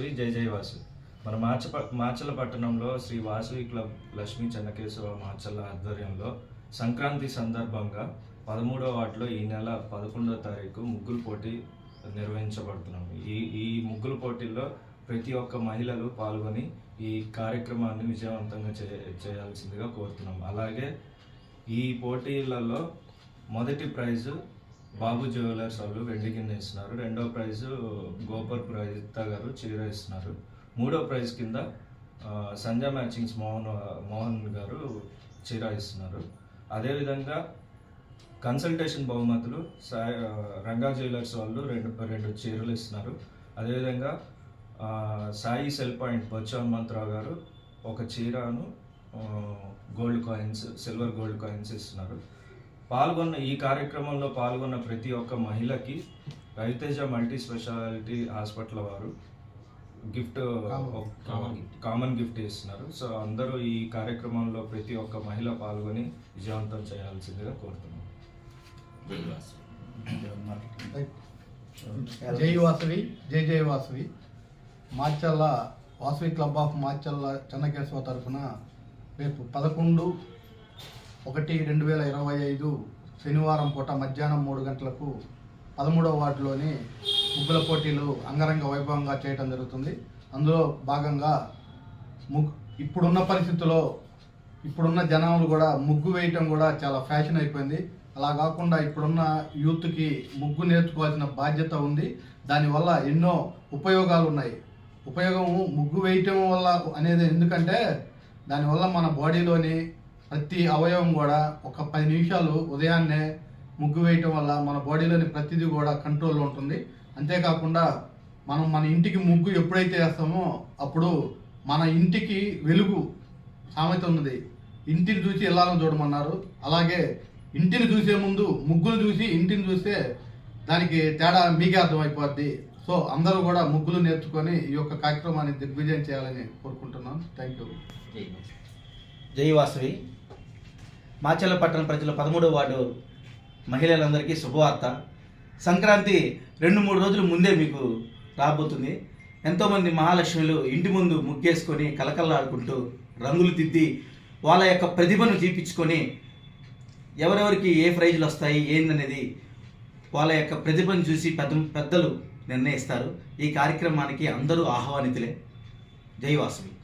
వాసవి జై జై వాసు మన మాచ మాచల పట్టణంలో శ్రీ వాసవి క్లబ్ లక్ష్మీ చెన్నకేశవ మాచల ఆధ్వర్యంలో సంక్రాంతి సందర్భంగా పదమూడవ వాటిలో ఈ నెల పదకొండవ తారీఖు ముగ్గులు పోటీ నిర్వహించబడుతున్నాం. ఈ ఈ ముగ్గులు పోటీల్లో ప్రతి ఒక్క మహిళలు పాల్గొని ఈ కార్యక్రమాన్ని విజయవంతంగా చే చేయాల్సిందిగా కోరుతున్నాం. అలాగే ఈ పోటీలలో మొదటి ప్రైజు బాబు జ్యువెలర్స్ వాళ్ళు వెండి కింద ఇస్తున్నారు. రెండో ప్రైజు గోపర్ ప్రజిత గారు చీర ఇస్తున్నారు. మూడో ప్రైజ్ కింద ఆ, సంజయ్ మ్యాచింగ్స్ మోహన్ మోహన్ గారు చీర ఇస్తున్నారు. అదేవిధంగా కన్సల్టేషన్ బహుమతులు సాయి రంగా జ్యువెలర్స్ వాళ్ళు రెండు రెండు చీరలు ఇస్తున్నారు. అదేవిధంగా సాయి సెల్ పాయింట్ బొచ్చు హనుమంతరావు గారు ఒక చీరను gold coins silver gold coins ఇస్తున్నారు. పాల్గొన్న ఈ కార్యక్రమంలో పాల్గొన్న ప్రతి ఒక్క మహిళకి రవితేజ మల్టీ స్పెషాలిటీ హాస్పిటల్ వారు గిఫ్ట్ కామన్ గిఫ్ట్. ఇస్తున్నారు సో అందరూ ఈ కార్యక్రమంలో ప్రతి ఒక్క మహిళ పాల్గొని విజయవంతం చేయాల్సిందిగా కోరుతున్నాం. జై వాసవి జై జై వాసవి. మాచల్ల వాసవి క్లబ్ ఆఫ్ మాచల్ల చెన్నకేశవ తరఫున రేపు పదకొండు ఒకటి రెండు వేల ఇరవై ఐదు శనివారం పూట మధ్యాహ్నం మూడు గంటలకు పదమూడవ వార్డులోని ముగ్గుల పోటీలు అంగరంగ వైభవంగా చేయడం జరుగుతుంది. అందులో భాగంగా ముగ్ ఇప్పుడున్న పరిస్థితుల్లో ఇప్పుడున్న జనాలు కూడా ముగ్గు వేయటం కూడా చాలా ఫ్యాషన్ అయిపోయింది. అలా కాకుండా ఇప్పుడున్న యూత్కి ముగ్గు నేర్చుకోవాల్సిన బాధ్యత ఉంది. దానివల్ల ఎన్నో ఉపయోగాలు ఉన్నాయి. ఉపయోగము ముగ్గు వేయటం వల్ల అనేది ఎందుకంటే దానివల్ల మన బాడీలోని ప్రతి అవయవం కూడా ఒక పది నిమిషాలు ఉదయాన్నే ముగ్గు వేయటం వల్ల మన బాడీలోని ప్రతిదీ కూడా కంట్రోల్లో ఉంటుంది. అంతేకాకుండా మనం మన ఇంటికి ముగ్గు ఎప్పుడైతే వేస్తామో అప్పుడు మన ఇంటికి వెలుగు సామెత ఉన్నది. ఇంటిని చూసి వెళ్ళాలని చూడమన్నారు. అలాగే ఇంటిని చూసే ముందు ముగ్గులు చూసి ఇంటిని చూస్తే దానికి తేడా మీకే అర్థమైపోద్ది. సో అందరూ కూడా ముగ్గులు నేర్చుకొని ఈ యొక్క కార్యక్రమాన్ని దిగ్విజయం చేయాలని కోరుకుంటున్నాను. థ్యాంక్ యూ జై వాసవి. మాచల్ల పట్టణ ప్రజల పదమూడవ వార్డు మహిళలందరికీ శుభవార్త. సంక్రాంతి రెండు మూడు రోజుల ముందే మీకు రాబోతుంది. ఎంతోమంది మహాలక్ష్మిలు ఇంటి ముందు ముగ్గేసుకొని కలకల్లాడుకుంటూ రంగులు దిద్ది వాళ్ళ యొక్క ప్రతిభను చూపించుకొని ఎవరెవరికి ఏ ప్రైజులు వస్తాయి ఏందనేది వాళ్ళ యొక్క ప్రతిభను చూసి పెద్ద పెద్దలు నిర్ణయిస్తారు. ఈ కార్యక్రమానికి అందరూ ఆహ్వానితులే. జైవాసులు